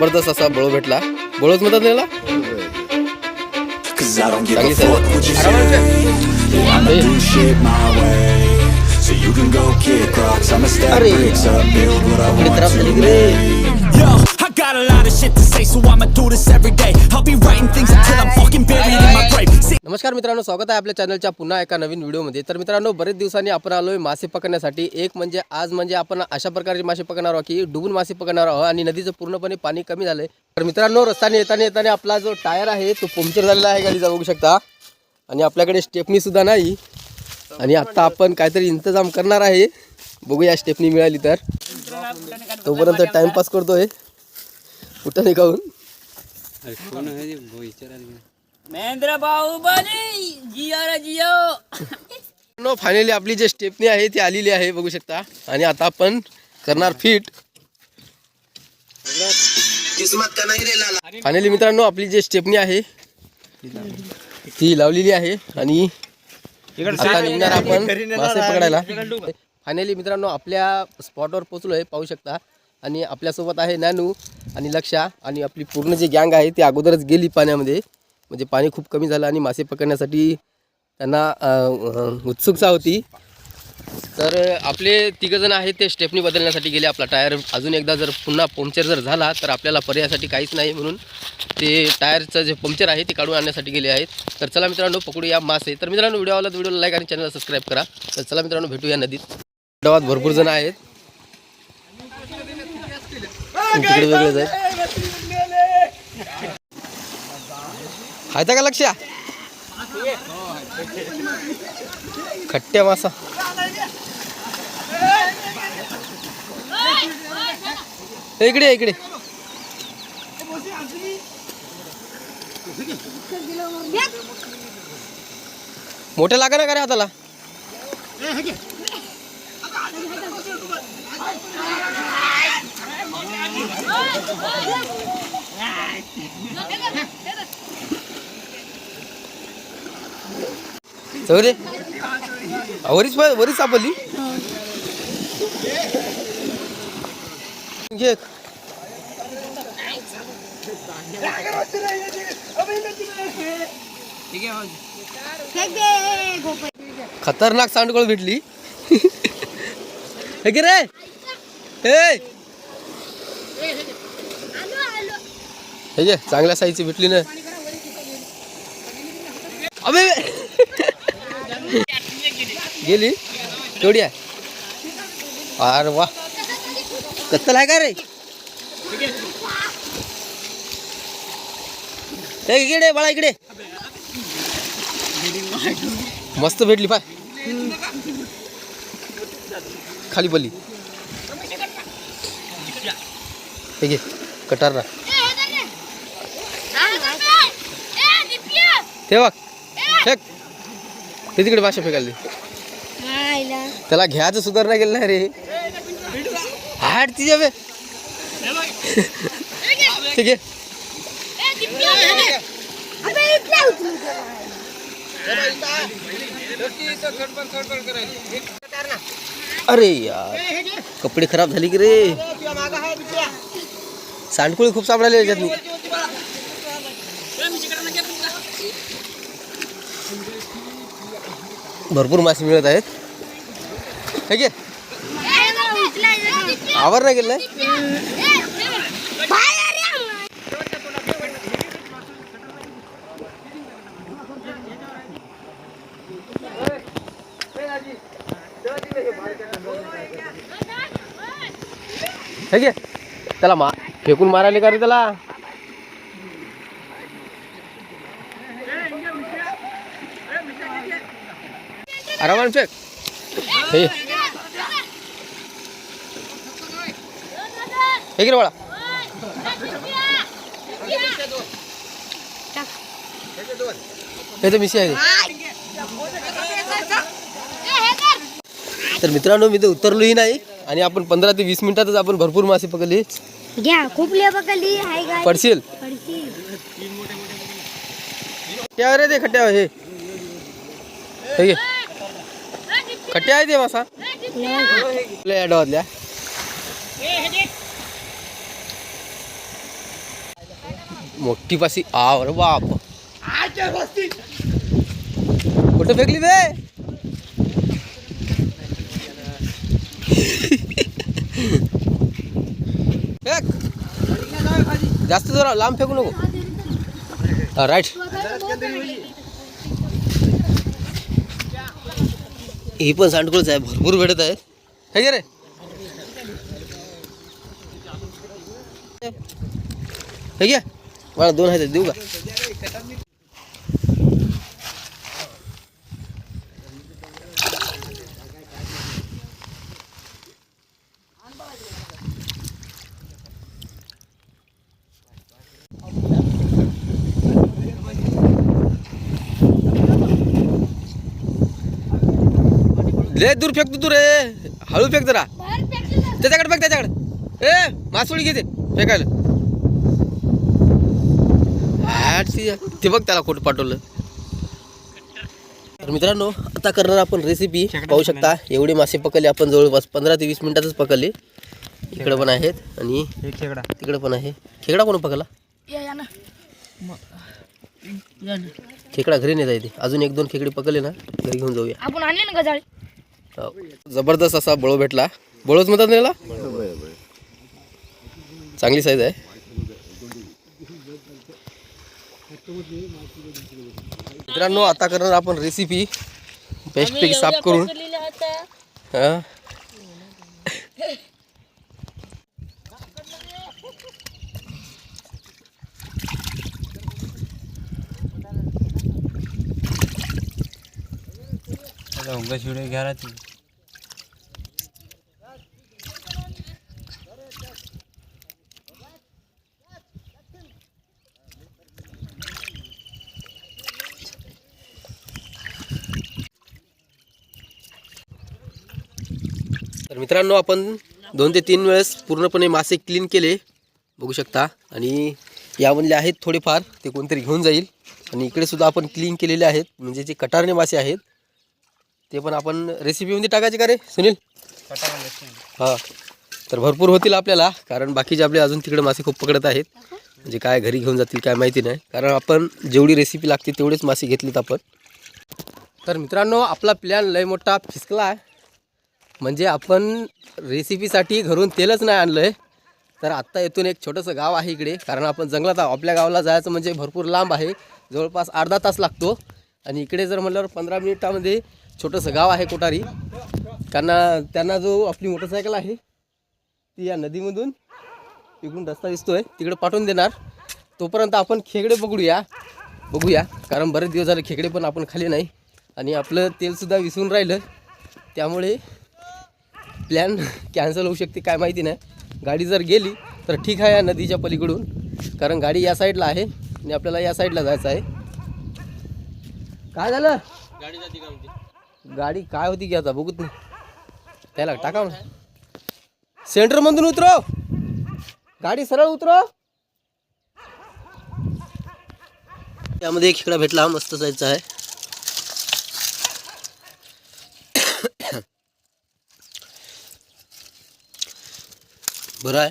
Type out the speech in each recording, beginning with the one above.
जबरदस्त असा बळू भेटला. बळूच म्हणतात नेला अरे तरफ चली गेली got a lot of shit to say, so I'ma do this every day. I'll be writing things until I'm fucking buried in my grave. नमस्कार मित्रांनो स्वागत आहे आपल्या चॅनलच्या पुन्हा एका नवीन व्हिडिओमध्ये तर मित्रांनो बरेच दिवसांनी आपण आलोय मासे पकडण्यासाठी. एक म्हणजे आज म्हणजे आपण अशा प्रकारचे मासे पकडणार आहोत की डुबून मासे पकडणार आहोत आणि नदीचं पूर्णपणे पाणी कमी झालंय. तर मित्रांनो रस्त्याने येताना येताना आपला जो टायर आहे तो पंक्चर झालेला आहे गाडीचा बघू शकता. आणि आपल्याकडे स्टेपनी सुद्धा नाही. आणि आता आपण काहीतरी इंतजाम करणार आहे. बघूया स्टेपनी मिळाली तर. तोपर्यंत टाइमपास करतोय. कुठं नाही खाऊन महेंद्र बाहुबली नो फायनली आपली जी स्टेपनी आहे ती आलेली आहे बघू शकता. आणि आता आपण करणार फिट फायनली मित्रांनो आपली जी स्टेपनी आहे ती लावलेली आहे. आणि आता निघणार आपण मासे पकडायला. फायनली मित्रांनो आपल्या स्पॉटवर पोचलोय पाहू शकता. आणि आपल्यासोबत आहे नॅनू आणि लक्षा आणि आपली पूर्ण जी गँग आहे ती अगोदरच गेली पाण्यामध्ये. म्हणजे पाणी खूप कमी झालं आणि मासे पकडण्यासाठी त्यांना उत्सुकता होती. तर आपले तिघंजण आहेत ते स्टेपनी बदलण्यासाठी गेले आपला टायर. अजून एकदा जर पुन्हा पंक्चर जर झाला तर आपल्याला पर्यायासाठी काहीच नाही म्हणून ते टायरचं जे पंक्चर आहे ते काढून आणण्यासाठी गेले आहेत. तर चला मित्रांनो पकडूया मासे. तर मित्रांनो व्हिडिओ आवडला व्हिडिओला लाईक आणि चॅनलला सबस्क्राईब करा. तर चला मित्रांनो भेटूया नदीत. गावात भरपूर जण आहेत. तिकडे वेगळेच आहेत हायता का लक्ष खट्ट्या मासा. ए, इकडे इकडे. मोठ्या लागा ना का रे हाताला? चौरे वरीच वरीच सापडली. घे. खतरनाक सांडगोळ भेटली. हे की रे. हे. हे जे चांगल्या साईजची भेटली ना. अबे गेली? केवढी आहे? अरे वा. कत्तल आहे का रे? इकडे बाळा इकडे. मस्त भेटली पाय. खाली पडली. हे घे कटार ना ठेवा. फेक. ते तिकडे भाषा फेकायला. त्याला घ्यायचं सुधारणा केलं नाही रे. हाट तिच्या बे ठीक आहे. अरे यार. कपडे खराब झाली की रे. सांडकुळी खूप सापडायला याच्यातनी भरपूर मासे मिळत आहेत. हे घे. आवर नाही गेलं हे घे. त्याला मा फेकून मारायला का रे त्याला? आरामान फेक हे. घे रे बाळा. हे तर मिशी आहे. तर मित्रांनो मी तर उतरलोही नाही आणि आपण पंधरा ते वीस मिनिटातच आपण भरपूर मासे पकडले. घ्या खूप लिया पकडली. पडशील? पडशी खट्ट्यावर आहे ते खट्ट्यावर हे. हे घे. खट्ट्या आहे ते मासा आपल्या या डावातल्या मोठी पासी आवर बाप कुठं फेकली बे फेक जास्त जरा लांब फेकू नको हे ही पण सांडकुळच आहे भरपूर भेटत आहे हे रे. हे घ्या मला दोन हजार देऊ का? लय दूर फेकतो तू रे हळू फेक जरा. त्याच्याकडे फेक त्याच्याकडे. ए मासोळी घेते फेकायला. ती- ते बघ त्याला कुठं पाठवलं. तर मित्रांनो आता करणार आपण रेसिपी पाहू शकता एवढे मासे पकडले आपण जवळपास पंधरा ते वीस मिनिटातच पकडले. इकडे पण आहेत आणि तिकडे पण आहे. खेकडा कोण पकडला? खेकडा घरी नेता येते अजून एक दोन खेकडे पकडले ना घरी घेऊन जाऊया. आपण आणले ना गजाळी. जबरदस्त असा बळो भेटला. बळोच म्हणतात ना याला? चांगली साईज आहे. मित्रांनो आता करणार आपण रेसिपी बेस्टपैकी साफ करून. हा. तर मित्रांनो आपण दोन ते तीन वेळेस पूर्णपणे मासे क्लीन केले बघू शकता. आणि यामधले आहेत थोडेफार ते कोणतरी घेऊन जाईल. आणि इकडे सुद्धा आपण क्लीन केलेले आहेत. म्हणजे जे कटारणे मासे आहेत ते पण आपण रेसिपीमध्ये टाकायचे का रे सुनील? हां. तर भरपूर होतील आपल्याला कारण बाकीचे आपले अजून तिकडे मासे खूप पकडत आहेत. म्हणजे काय घरी घेऊन जातील काय माहिती नाही. कारण आपण जेवढी रेसिपी लागते तेवढेच मासे घेतलेत आपण. तर मित्रांनो आपला प्लॅन लय मोठा फिसकला आहे. म्हणजे आपण रेसिपीसाठी घरून तेलच नाही आणलं आहे तर आत्ता येथून एक छोटंसं गाव आहे इकडे. कारण आपण जंगलात आपल्या गावाला जायचं म्हणजे भरपूर लांब आहे. जवळपास अर्धा तास लागतो. आणि इकडे जर म्हटल्यावर पंधरा मिनिटामध्ये छोटंसं गाव आहे कोठारी. कारण त्यांना जो आपली मोटरसायकल आहे ती या नदीमधून इकडून रस्ता दिसतो आहे तिकडे पाठवून देणार. तोपर्यंत आपण खेकडे बघूया. बघूया. कारण बरेच दिवस झाले खेकडे पण आपण खाली नाही. आणि आपलं तेलसुद्धा विसरून राहिलं. त्यामुळे प्लॅन कॅन्सल होऊ शकते काय माहिती नाही. गाडी जर गेली तर ठीक आहे या नदीच्या पलीकडून. कारण गाडी या साईडला आहे आणि आपल्याला या साईडला जायचं आहे. काय झालं? गाडी गाडी काय होती की आता? बघूत नाही त्याला टाका सेंटरमधून उतरव गाडी सरळ उतरव त्यामध्ये एक खेळा भेटला. मस्त जायचा आहे. बरं आहे.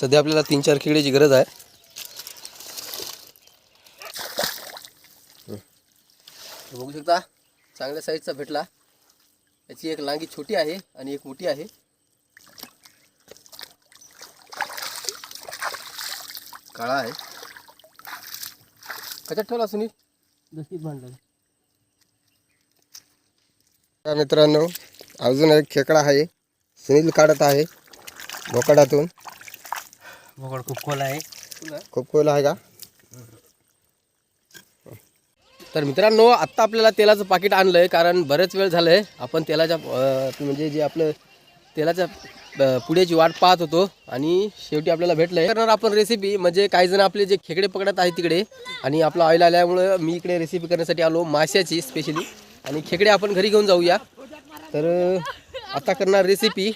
सध्या आपल्याला तीन चार खेकड्याची गरज आहे. बघू शकता? चांगल्या साईजचा भेटला. याची एक लांगी छोटी आहे आणि एक मोठी आहे. काळा आहे. कशात ठेवला सुनील? दस्तीत भांडलं मित्रांनो अजून एक खेकडा आहे. सुनील काढत आहे. बोकाडातून. बोकड खूप खोल आहे. खूप खोल आहे का? तर मित्रांनो आत्ता आपल्याला तेलाचं पाकिट आणलं आहे कारण बरेच वेळ झालं आहे आपण तेलाच्या म्हणजे जे आपलं तेलाच्या पुढेची वाट पाहत होतो आणि शेवटी आपल्याला भेटलं आहे करणार आपण रेसिपी म्हणजे काही जण आपले जे खेकडे पकडत आहेत तिकडे आणि आपलं ऑइल आल्यामुळं मी इकडे रेसिपी करण्यासाठी आलो माश्याची स्पेशली आणि खेकडे आपण घरी घेऊन जाऊया. तर आता करणार रेसिपी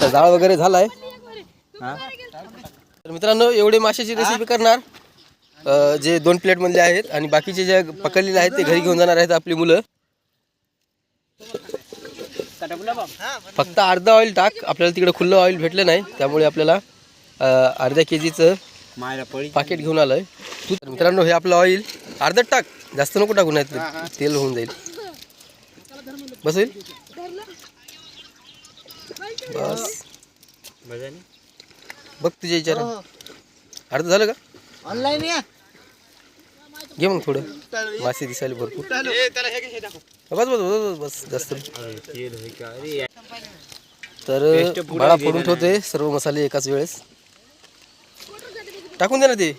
तर जाळ वगैरे झाला आहे तर मित्रांनो एवढे माशाची रेसिपी करणार. अ, जे दोन प्लेटमधले आहेत आणि बाकीचे जे पकडलेले आहेत ते घरी घेऊन जाणार आहेत आपली मुलं. फक्त अर्धा ऑइल टाक. आपल्याला तिकडे खुल्लं ऑइल भेटलं नाही. त्यामुळे आपल्याला अ, अर्ध्या के जीचं मायला पळी. पाकिट घेऊन आलोय. तू तर मित्रांनो हे आपलं ऑइल अर्धत टाक. जास्त नको टाकू नाही तेल होऊन जाईल. बस होईल? बस. बघ तुझ्या विचार अर्ध झालं का? ऑनलाईन या. घे मग थोडं. मासे दिसायला भरपूर. बस बस बस बस बस जास्त. तर बाळा फोडून ठेवते सर्व मसाले एकाच वेळेस. टाकून दे ना ते.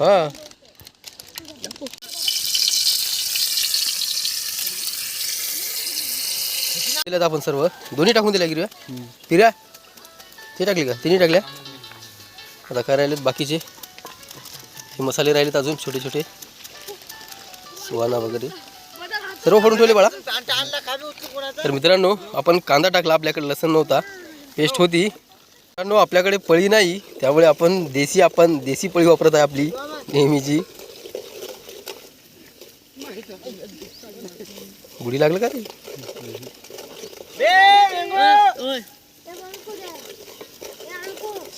हा. आपण सर्व. दोन्ही टाकून दिल्या गिरव्या. पिऱ्या. ते टाकली का? तिन्ही टाकल्या? आता काय राहिलेत बाकीचे. हे मसाले राहिलेत अजून छोटे छोटे. सुवाना वगैरे. सर्व फोडून ठेवले बाळा. तर मित्रांनो आपण कांदा टाकला आपल्याकडे लसण नव्हता. पेस्ट होती. मित्रांनो आपल्याकडे पळी नाही. त्यामुळे आपण देशी आपण देशी पळी वापरत आहे आपली नेहमीची. बुडी लागलं का रे?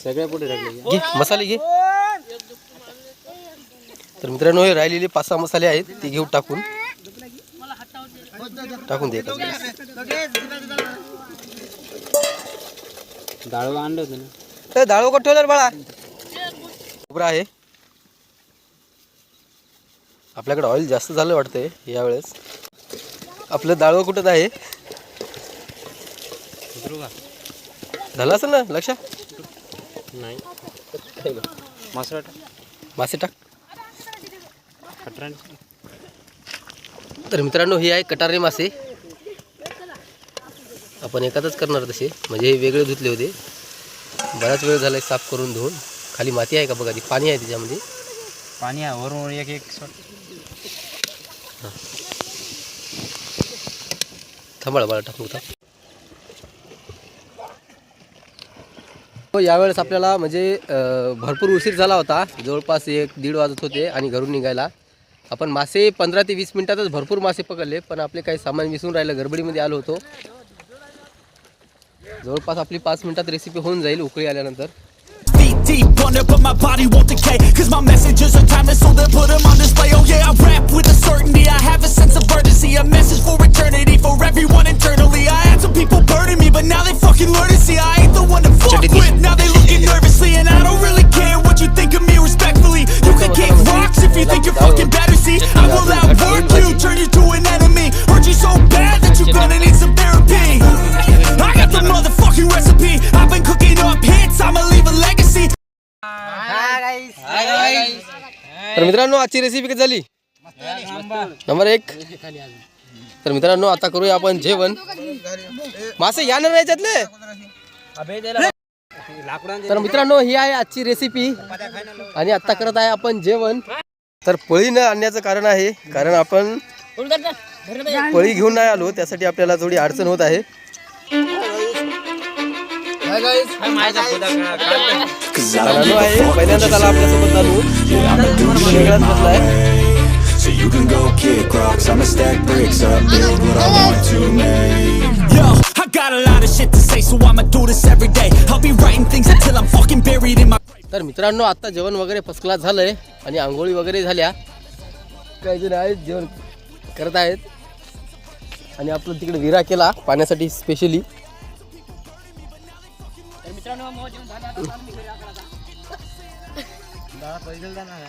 सगळ्या पुढे टाकले घे मसाले घे. तर मित्रांनो हे राहिलेले पाच सहा मसाले आहेत ते घेऊ टाकून. टाकून दे. डाळ आणलं होतं ना. तर डाळ वगैरे ठेवलं बाळा? खोबरं आहे. आपल्याकडे ऑइल जास्त झालं वाटतंय यावेळेस. आपलं डाळवं कुठं आहे? झालं असेल ना लक्ष नाही. मासे टाक. तर मित्रांनो हे आहे कटारे मासे. आपण एकातच करणार तसे. म्हणजे हे वेगळे धुतले होते. बराच वेळ झाला साफ करून धुवून. खाली माती आहे का बघा ती? पाणी आहे त्याच्यामध्ये पाणी आहे. वरून एक एक थांबाळा बाळा टाकू होता यावेळेस आपल्याला म्हणजे भरपूर उशीर झाला होता. जवळपास एक दीड वाजत होते आणि घरून निघायला. आपण मासे पंधरा ते वीस मिनिटातच भरपूर मासे पकडले पण आपले काही सामान विसरून राहिलं गडबडीमध्ये आलो होतो. जवळपास आपली पाच मिनिटात रेसिपी होऊन जाईल उकळी आल्यानंतर. Feet deep under, but my body won't decay. Cause my messages are timeless, so they put them on display. Oh, yeah, I rap with a certainty. I have a sense of urgency, a message for eternity, for everyone internally. I had some people burning me, but now they fucking learn to see I ain't the one to fuck with. Now they looking मित्रांनो आजची recipe कशी झाली? Number एक. तर मित्रांनो आता करूया आपण जेवण. मासे या ना याच्यातले. तर मित्रांनो ही आहे आजची रेसिपी आणि आता करत आहे आपण जेवण. तर पळी न आणण्याचं कारण आहे. कारण आपण पळी घेऊन नाही आलो. त्यासाठी आपल्याला थोडी अडचण होत आहे. आहे पहिल्यांदा त्याला आपल्यासोबत वेगळाच. So you can go kick rocks, I'ma stack bricks up, build what I want to make. Yo, I got a lot of shit to say, so I'ma do this every day. I'll be writing things until I'm fucking buried in my तर मित्रांनो आता जेवण वगैरे first class झालंय आणि आंघोळी वगैरे झाल्या काही जण आहेत जेवण करत आहेत आणि आपलं तिकडे विरा केला पाण्यासाठी स्पेशली दादा पैदल जाणार आहे.